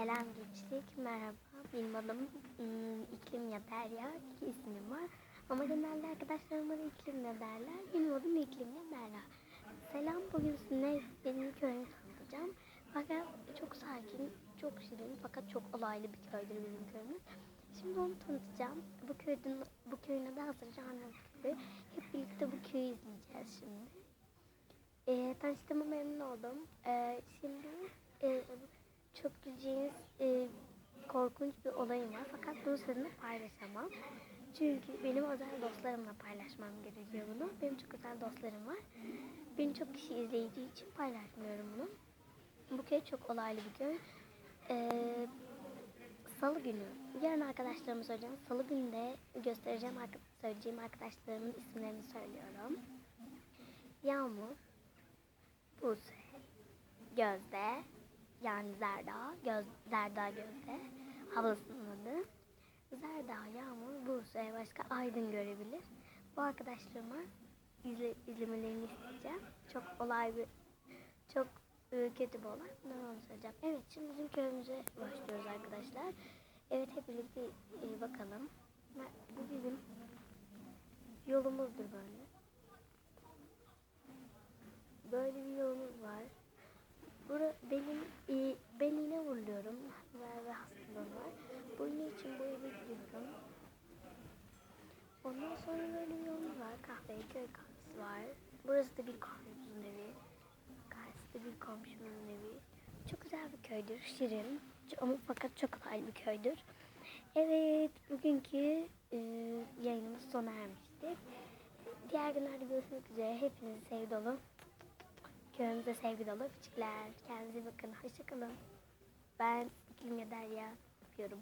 Selam gençlik, merhaba. Benim adım ım, İklim ya Derya, iki ismim var. Ama genelde arkadaşlarım bana İklim ya derler. Benim adım İklim ya Derya. Selam, bugün sizinle benim köyümü tanıtacağım. Fakat çok sakin, çok şirin fakat çok olaylı bir köydür benim köyümüz. Şimdi onu tanıtacağım. Bu köyün, bu köyün adı Hazırcı Annem Köyü. Hep birlikte bu köyü izleyeceğiz şimdi. E, tanıştığıma memnun oldum. E, şimdi e, çok güleceğiniz e, korkunç bir olayım var. Fakat bunu sizinle paylaşamam. Çünkü benim özel dostlarımla paylaşmam gerekiyor bunu. Benim çok özel dostlarım var. Beni çok kişi izleyeceği için paylaşmıyorum bunu. Bu köy çok olaylı bir köy. E, Salı günü. Yarın arkadaşlarımı söyleyeceğim. Salı günü de göstereceğim, söyleyeceğim arkadaşlarımın isimlerini söylüyorum. Yağmur, Buse, Gözde, yani Zerda, Göz, Zerda Gözde, havlasının adı. Zerda, Yağmur, Buse, başka Aydın görebilir. Bu arkadaşlarıma izle, izlemelerini isteyeceğim. Çok olay bir, çok e, kötü bir olay. Ben onu söyleyeceğim. Evet, şimdi bizim köyümüze başlıyoruz arkadaşlar. Evet, hep birlikte e, bakalım. Bu bizim yolumuzdur. Böyle bir yolumuz var. Bura benim e, ben iğne vuruyorum ve, hastalığım var. Bu iğne için bu eve gidiyorum. Ondan sonra böyle bir yolumuz var. Kahve, köy kahvesi var. Burası da bir komşumuzun evi. Karşısı da bir komşumun evi. Çok güzel bir köydür. Şirin. Ama fakat çok kolay bir köydür. Evet, bugünkü e, yayınımız sona ermiştir. Diğer günlerde görüşmek üzere. Hepinizi sevgi Köyümüze sevgi dolu öpücükler. Kendinize bakın. Hoşçakalın. Ben İklim Derya. Öpüyorum.